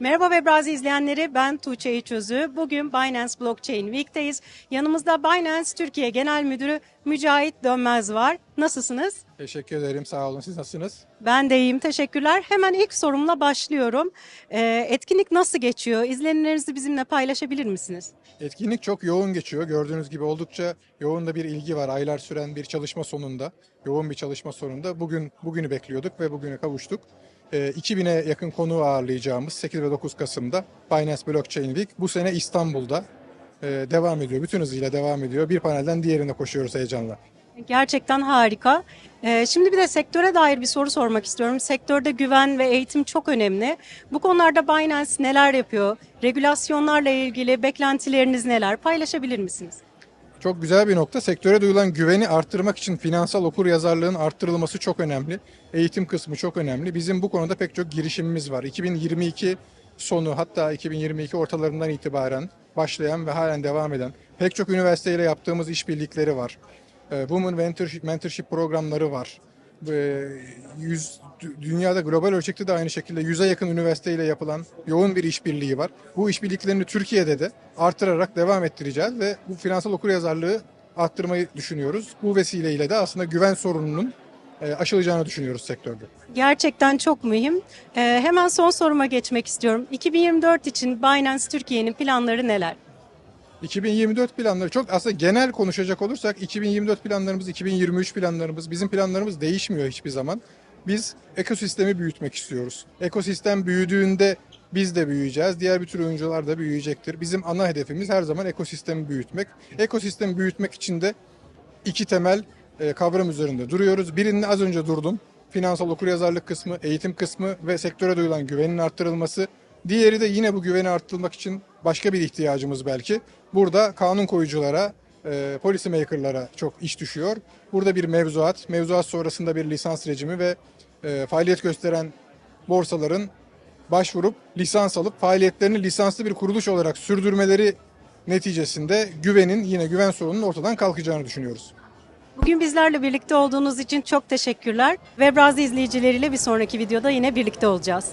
Merhaba Webrazi izleyenleri ben Tuğçe İçözü. Bugün Binance Blockchain Week'teyiz. Yanımızda Binance Türkiye Genel Müdürü Mücahit Dönmez var. Nasılsınız? Teşekkür ederim. Sağ olun. Siz nasılsınız? Ben de iyiyim. Teşekkürler. Hemen ilk sorumla başlıyorum. Ee, etkinlik nasıl geçiyor? İzlenimlerinizi bizimle paylaşabilir misiniz? Etkinlik çok yoğun geçiyor. Gördüğünüz gibi oldukça yoğun da bir ilgi var. Aylar süren bir çalışma sonunda, yoğun bir çalışma sonunda bugün bugünü bekliyorduk ve bugüne kavuştuk. Ee, 2000'e yakın konu ağırlayacağımız 8 ve 9 Kasım'da Binance Blockchain Week bu sene İstanbul'da e, devam ediyor. Bütün hızıyla devam ediyor. Bir panelden diğerine koşuyoruz heyecanla. Gerçekten harika. Ee, şimdi bir de sektöre dair bir soru sormak istiyorum. Sektörde güven ve eğitim çok önemli. Bu konularda Binance neler yapıyor? Regülasyonlarla ilgili beklentileriniz neler? Paylaşabilir misiniz? Çok güzel bir nokta. Sektöre duyulan güveni arttırmak için finansal okur yazarlığın arttırılması çok önemli. Eğitim kısmı çok önemli. Bizim bu konuda pek çok girişimimiz var. 2022 sonu hatta 2022 ortalarından itibaren başlayan ve halen devam eden pek çok üniversiteyle yaptığımız işbirlikleri var. Ee, Women Mentorship, mentorship programları var. Ee, Yüz, dü- dünyada global ölçekte de aynı şekilde yüze yakın üniversiteyle yapılan yoğun bir işbirliği var. Bu işbirliklerini Türkiye'de de artırarak devam ettireceğiz ve bu finansal okuryazarlığı arttırmayı düşünüyoruz. Bu vesileyle de aslında güven sorununun e, aşılacağını düşünüyoruz sektörde. Gerçekten çok mühim. Ee, hemen son soruma geçmek istiyorum. 2024 için Binance Türkiye'nin planları neler? 2024 planları çok aslında genel konuşacak olursak 2024 planlarımız, 2023 planlarımız, bizim planlarımız değişmiyor hiçbir zaman. Biz ekosistemi büyütmek istiyoruz. Ekosistem büyüdüğünde biz de büyüyeceğiz. Diğer bütün oyuncular da büyüyecektir. Bizim ana hedefimiz her zaman ekosistemi büyütmek. Ekosistemi büyütmek için de iki temel e, kavram üzerinde duruyoruz. Birinin az önce durdum. Finansal okuryazarlık kısmı, eğitim kısmı ve sektöre duyulan güvenin arttırılması. Diğeri de yine bu güveni arttırmak için başka bir ihtiyacımız belki. Burada kanun koyuculara, e, policy maker'lara çok iş düşüyor. Burada bir mevzuat, mevzuat sonrasında bir lisans rejimi ve e, faaliyet gösteren borsaların başvurup lisans alıp faaliyetlerini lisanslı bir kuruluş olarak sürdürmeleri neticesinde güvenin yine güven sorununun ortadan kalkacağını düşünüyoruz. Bugün bizlerle birlikte olduğunuz için çok teşekkürler. Webrazi izleyicileriyle bir sonraki videoda yine birlikte olacağız.